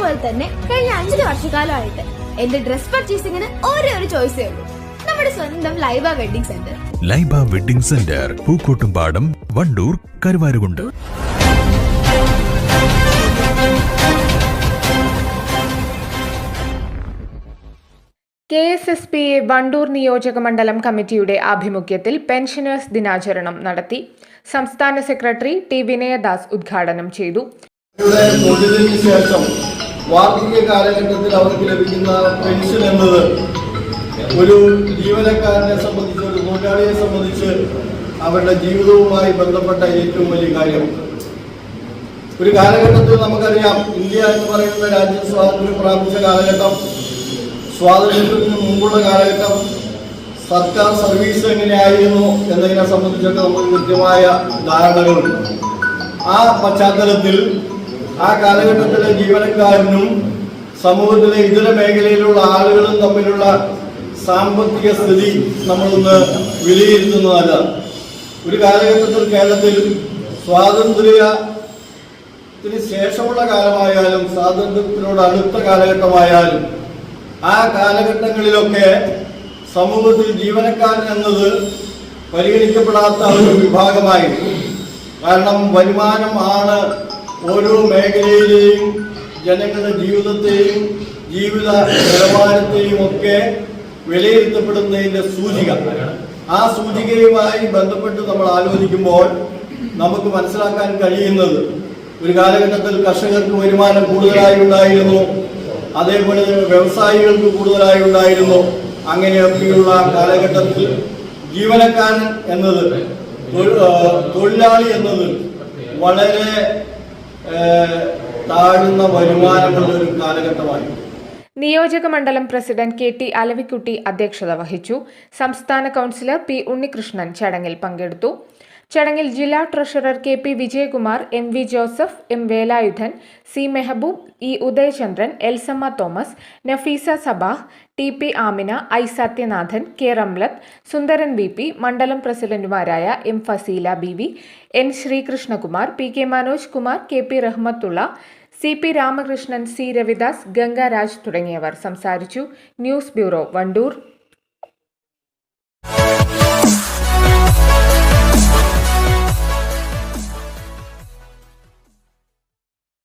പോലെ തന്നെ കഴിഞ്ഞ അഞ്ചു വർഷക്കാലമായിട്ട് എന്റെ ഡ്രസ് പർച്ചേസിംഗിന് ഒരേ ഒരു ചോയ്സേ ഉള്ളൂ. നമ്മുടെ സ്വന്തം Laiba wedding centre Laiba wedding centre Pookkottumpadam Wandoor Karuvarakundu. K S S P A Wandoor നിയോജക മണ്ഡലം കമ്മിറ്റിയുടെ ആഭിമുഖ്യത്തിൽ പെൻഷനേഴ്സ് ദിനാചരണം നടത്തി. സംസ്ഥാന സെക്രട്ടറി ടി വിനയദാസ് ഉദ്ഘാടനം ചെയ്തു. ശേഷം വാർഷിക കാലഘട്ടത്തിൽ അവർക്ക് ലഭിക്കുന്ന പെൻഷൻ എന്നത് ഒരു ജീവനക്കാരനെ സംബന്ധിച്ച് ഒരു തൊഴിലാളിയെ സംബന്ധിച്ച് അവരുടെ ജീവിതവുമായി ബന്ധപ്പെട്ട ഏറ്റവും വലിയ കാര്യമാണ് ഒരു കാലഘട്ടത്തിൽ നമുക്കറിയാം ഇന്ത്യ എന്ന് പറയുന്ന രാജ്യം സ്വാതന്ത്ര്യം പ്രാപിച്ച കാലഘട്ടം സ്വാതന്ത്ര്യത്തിന് മുമ്പുള്ള കാലഘട്ടം സർക്കാർ സർവീസ് എങ്ങനെയായിരുന്നു എന്നതിനെ സംബന്ധിച്ചൊക്കെ നമുക്ക് കൃത്യമായ ധാരണകളുണ്ട്. ആ പശ്ചാത്തലത്തിൽ ആ കാലഘട്ടത്തിലെ ജീവനക്കാരനും സമൂഹത്തിലെ ഇതര മേഖലയിലുള്ള ആളുകളും തമ്മിലുള്ള സാമ്പത്തിക സ്ഥിതി നമ്മളൊന്ന് വിലയിരുത്തുന്നതല്ല. ഒരു കാലഘട്ടത്തിൽ കേരളത്തിൽ സ്വാതന്ത്ര്യത്തിന് ശേഷമുള്ള കാലമായാലും സ്വാതന്ത്ര്യത്തിനോട് അടുത്ത കാലഘട്ടമായാലും ആ കാലഘട്ടങ്ങളിലൊക്കെ സമൂഹത്തിൽ ജീവനക്കാരൻ എന്നത് പരിഗണിക്കപ്പെടാത്ത ഒരു വിഭാഗമായിരുന്നു. കാരണം വരുമാനം ആണ് ഓരോ മേഖലയിലെയും ജനങ്ങളുടെ ജീവിതത്തെയും ജീവിത നിലവാരത്തെയും ഒക്കെ വിലയിരുത്തപ്പെടുന്നതിന്റെ സൂചിക. ആ സൂചികയുമായി ബന്ധപ്പെട്ട് നമ്മൾ ആലോചിക്കുമ്പോൾ നമുക്ക് മനസ്സിലാക്കാൻ കഴിയുന്നത് ഒരു കാലഘട്ടത്തിൽ കർഷകർക്ക് വരുമാനം കൂടുതലായി ഉണ്ടായിരുന്നു അതേപോലെ തന്നെ വ്യവസായികൾക്ക് കൂടുതലായി ഉണ്ടായിരുന്നു അങ്ങനെയൊക്കെയുള്ള കാലഘട്ടത്തിൽ ജീവനക്കാരൻ എന്നത് തൊഴിലാളി എന്നത് വളരെ താഴ്ന്ന വരുമാനമുള്ള ഒരു കാലഘട്ടമായിരുന്നു നിയോജക മണ്ഡലം പ്രസിഡന്റ് കെ ടി അലവിക്കുട്ടി അധ്യക്ഷത വഹിച്ചു. സംസ്ഥാന കൗൺസിലർ പി ഉണ്ണികൃഷ്ണൻ ചടങ്ങിൽ പങ്കെടുത്തു. ചടങ്ങിൽ ജില്ലാ treasurer K P Vijayakumar M V Joseph M Velayudhan C Mehaboob E Udayachandran Elsamma Thomas Nafeesa Sabah T P Amina I Sathyanathan K Ramlath Sundaran V P മണ്ഡലം പ്രസിഡന്റുമാരായ M Faseela B V N Sreekrishnakumar P K Manoj Kumar K P Rahmathulla C P Ramakrishnan C Ravidas Gangaraj തുടങ്ങിയവർ സംസാരിച്ചു. News bureau Wandoor.